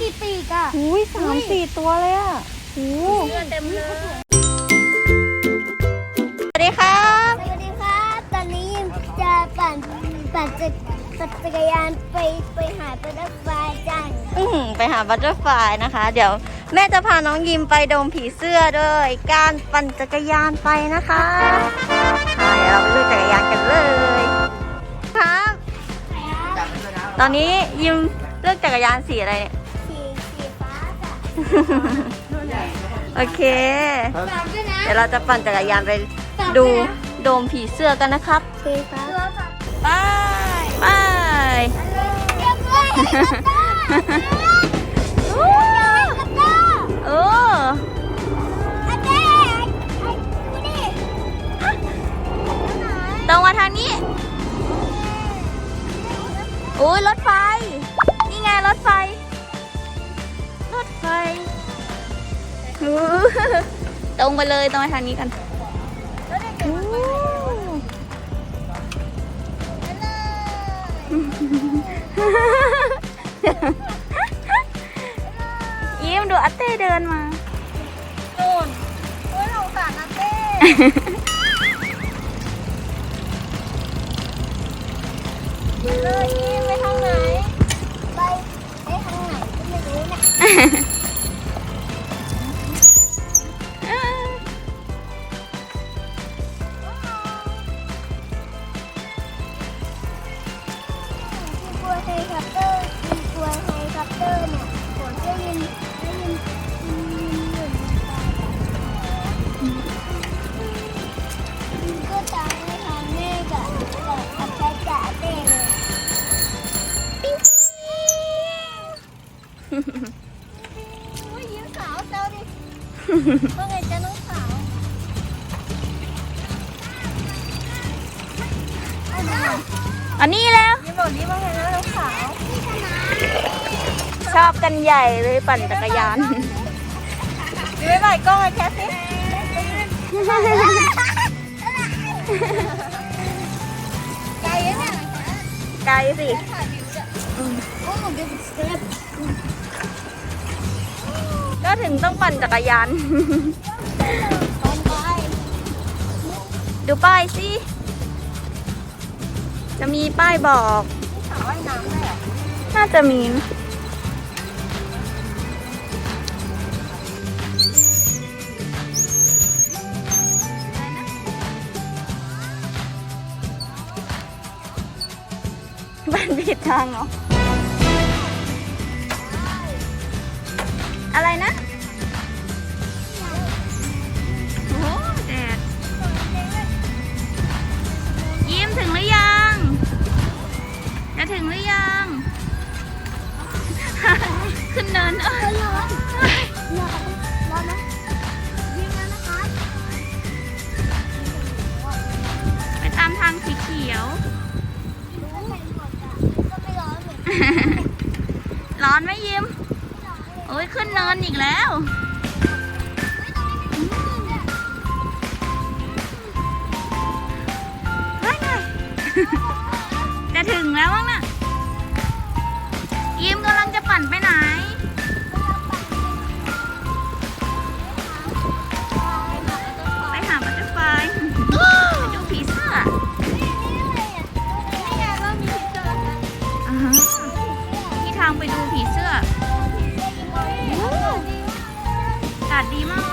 กี่ปีกอะอุ้ยสามสี่ตัวเลยอะโอ้เงินเต็มเลย สวัสดีครับ สวัสดีครับ ตอนนี้ยิมจะปั่นปั่นจักปั่นจักรยานไปไปหาปลาไฟจังอืมไปหาบัตเตอร์ฟลายนะคะ เดี๋ยวแม่จะพาน้องยิมไปโดมผีเสื้อด้วยการปั่นจักรยานไปนะคะอ่าเดี๋ยวเราไปเลือกจักรยานกันเลย ครับ ตอนนี้ยิมเลือกจักรยานสีอะไรเนี่ยสีสีฟ้าจ้ะ โอเคฝากด้วยนะเดี๋ยวเราจะปั่นจักรยานไปดูโดมผีเสื้อกันนะครับสีฟ้าไปไปเรียบร้อยโอ้ยกระโดดโอ้อันเด้ไอ้ดูดิตรงมาทางนี้โอ้ยรถไฟ นี่ไงรถไฟรถ ไฟอู้ตรงไปเลยตรงไปทางนี้กันอู้ยิ้มดูอาเต้เดินมานู่นโอ้ยสงสารนะเต้เลยนี่ไกันใหญ่เลยปั่นจักรยานยิ้มไม่ไหวกล้องไอ้แคสสิไกลอะเนี่ยไกลสิโอ้เดี๋ยวสเต็ปก็ถึงต้องปั่นจักรยานตอนไปดูป้ายสิ จะมีป้ายบอกสาวว่ายน้ำได้เหรอน่าจะมีนะ ผิดทางเหรออะไรนะโอ้โหแดดยิ้มถึงหรือยัง จะถึงหรือยัง ขึ้นเนินเออร้อนร้อนร้อนนะยิ้มแล้วนะคะ ไปตามทางสีเขียว ร้อนไหนหมดอะก็ไม่ร้อนเหมือนกัน ร้อนไหมยิ้มโอ้ยขึ้นเนินอีกแล้วากาศดีมาก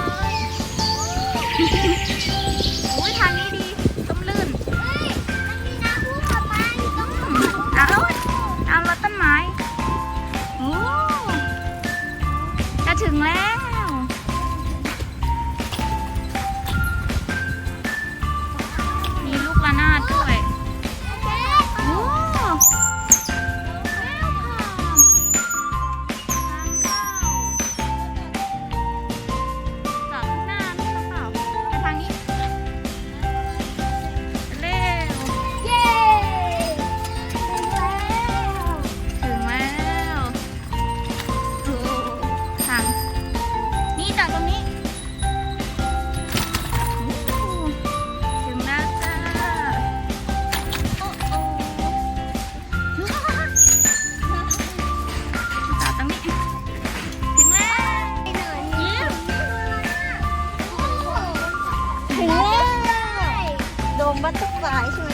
บัตรตุ้ยใช่ไหม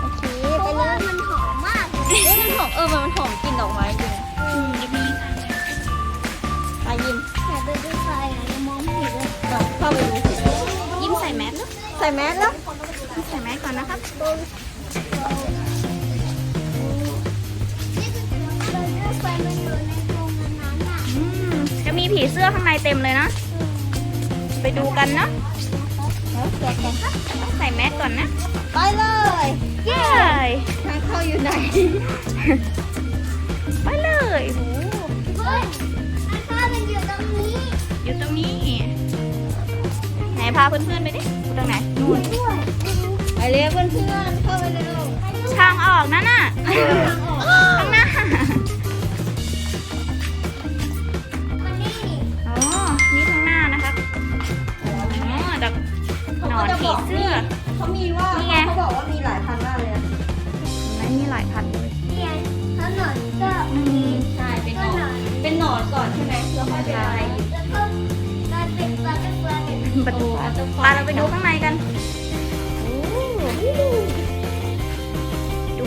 โอเคเพไปราะเลว่าย มันหอมมากเลยเฮ้ยมันหอมเออมันหอมกลิ่นดอกไม้จริงไปยิมแต่ไปดูไฟอะยังมองไม่เห็นเลยเข้าไปดูสิยิ้มใส่แมสแล้วใส่แมสแล้วใส่แมสก่อนนะครับนี่คือไฟมันอยู่ในกรงอันนั้นอะอืมจะมีผีเสื้อข้างในเต็มเลยนะ ไปดูกันเนะ แล้วแกะกันครับต้องใส่แมสก่อนนะ ไปเลย เย้ทางเข้าอยู่ไหน ไปเลยเฮ้ยอันข้ามันอยู่ตรงนี้ อยู่ตรงนี้ ไหนพาเพื่อนๆไปดิดูตรงไหน นู่นด้วยไปเร็วเพื่อนๆ เข้าไปเร็วทางออกนั่นน่ะ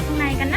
ข้างในกันนะ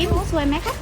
ยิ้มสวยไหมคะ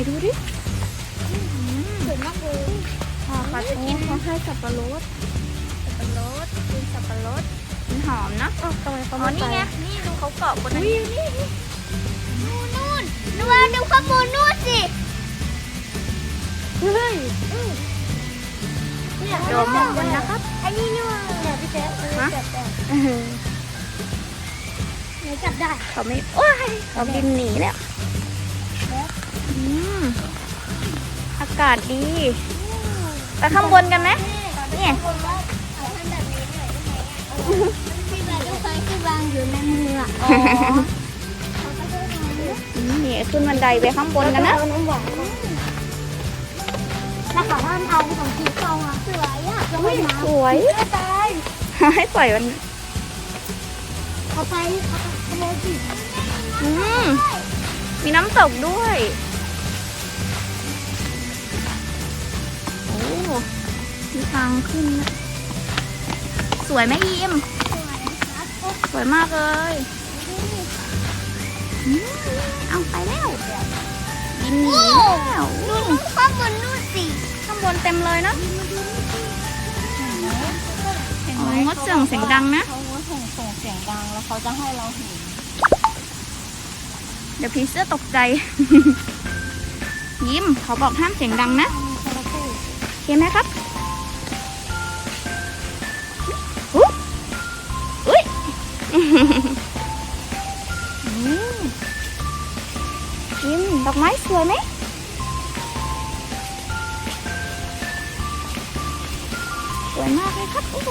นดูดิสวยมากเลยพอเขาจะกินเขาให้สับปะรด สับปะรดกินสับปะรดมันหอมเนาะอ้าวทำไมเขาอ๋อไม่นี่ไปไง นี่ดูเขาเกาะบนนั้นนู่นนู่นดูว่าดูข้างบนนู่นสิ เฮ้ยเนี่ยโดมมองบนนะครับ อันนี้นู่นเนี่ยพี่แจ๊คฮะจับได้ไหนจับได้ เขาไม่ โอ้ยเขาบินหนีแล้ว อากาศดีไปข้างบนกันไหมเนี่ยคนว่าขอทำแบบนี้หน่อยได้ไหมอะที่แบบลูกค้าที่วางอยู่ในมืออะอ๋อเขาก็จะทำเนี่ยนี่ขึ้นบันไดไปข้างบนกันนะเอาน้ำหวานแล้วเขาทำเอาของสีทองอะสวยอะจะไม่น้สวยำตายให้ปล่อยมันเขาไปเขาไปขโมยสิอืมมีน้ำตกด้วย ทางขึ้นนะสวยไหมยิมสวยมากเลยอืมเอาไปแล้วยิมหนีแล้วดูนู่นข้างบนนู่นสิข้างบนเต็มเลยนะอ๋องดเสียงเสียงดังนะเขาส่งส่งเสียงดังแล้วเขาจะให้เราเห็นเดี๋ยวผีเสื้อตกใจ ยิ้มเขาบอกห้ามเสียงดังนะโอเคไหมครับ ยิ้มดอกไม้สวยไหมสวยมากเลยครับโอ้โห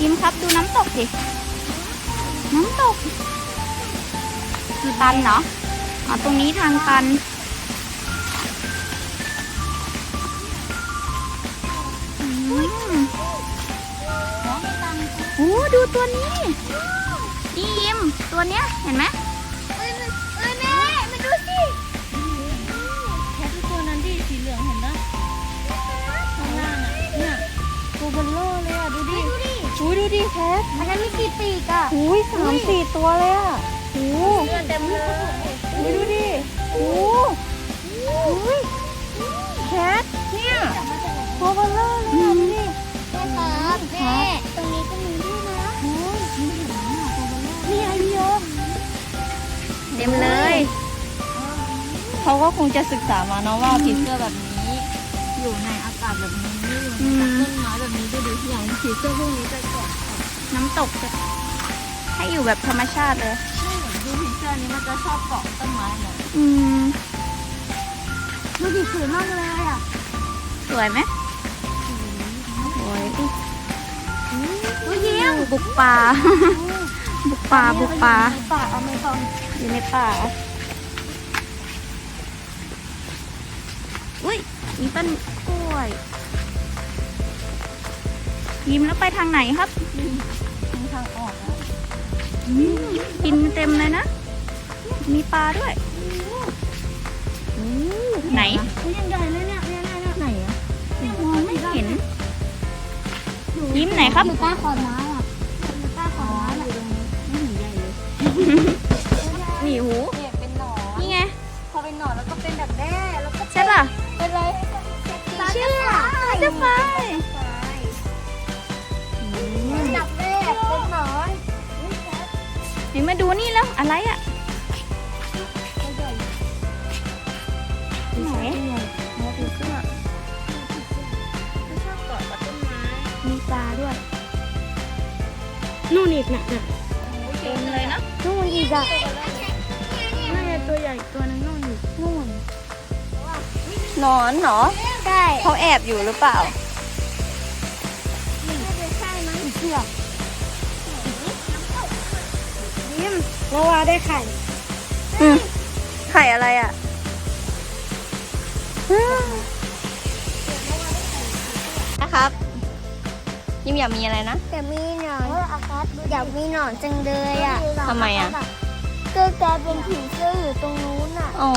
ยิ้มครับดูน้ำตกดิ น้ำตกคือตันเหรออ๋อตรงนี้ทางตัน ดูตัวนี้นี่ยิมตัวเนี้ยเห็นไหมเอ้ยมันเอ้ยแม่มาดูสิแค่ตัวนั้นที่สีเหลืองเห็นปะข้างล่างอะเนี่ยตัวเบลเลอร์เลยอะดูดิดูดิอุ้ยดูดิแคทอันนั้นมีกี่ปีกอะอุ้ยสามสี่ตัวเลยอะโอ้เลือดเต็มเลยอุ้ยดูดิโอ้อุ้ยแคทเนี่ยตัวเบลเลอร์เลยอะดูดิแม่ครับแม่ตรงนี้ก็มี เขาก็คงจะศึกษามาเนาะว่าผีเสื้อแบบนี้ อยู่ในอากาศแบบนี้อยู่อืมต้นไม้แบบนี้ดูดิอย่างผีเสื้อพวกนี้จะเกาะน้ำตกจะให้อยู่แบบธรรมชาติเลยไม่เหมือนดูผีเสื้อนี้มันจะชอบเกาะต้นไม้เลยอืมดูดิสวยมากเลยอะสวยไหมสวยดิดูยิ้มบุกป่าบุกป่าบุกป่าป่าอเมซอนอยู่ในป่า อุ้ยมีต้นกล้วย ยิ้มแล้วไปทางไหนครับมีทางออกแล้วกินเต็มเลยนะ มีปลาด้วยไหนดูยังใหญ่เลยเนี่ยเนี่ยเนี่ยเนี่ยไหนอะมองไม่เห็น ยิ้มไหนครับหนูป้าขอนไม้ มาดูนี่แล้วอะไรอะไหนหัวผีเสื้อชอบเกาะกับต้นไม้มีปลาด้วยนู่นอีกน่ะน่ะเต็มเลยเนาะนู่นอีกอะน่าจะตัวใหญ่ตัวนึงนู่นอยู่นู่นหนอนเหรอใช่เขาแอบอยู่หรือเปล่าน่าจะใช่มั้งเชือก ยิ้มเมื่อวานได้ไข่ อืมไข่อะไรอะนะครับ ยิ้มอยากมีอะไรนะ แต่มีหนอนอยากมีหนอนจังเลยอะทำไมอะก็กลายเป็นผีเสื้ออยู่ตรงนู้นอะ อ๋อ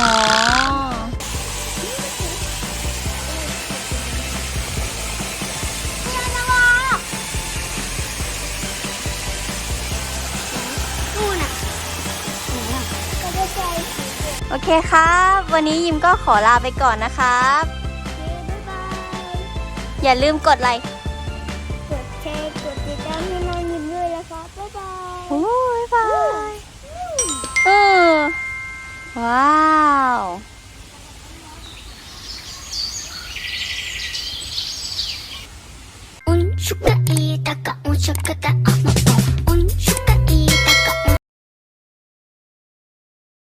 เคครับ วันนี้ยิมก็ขอลาไปก่อนนะครับ บ๊ายบาย อย่าลืมกดไลค์ กดแชร์กดติดตามให้น้องยิ้มด้วยนะครับบ๊ายบาย โอ้ยบายเออว้าว うんしゅかいたかうんしゅかたあ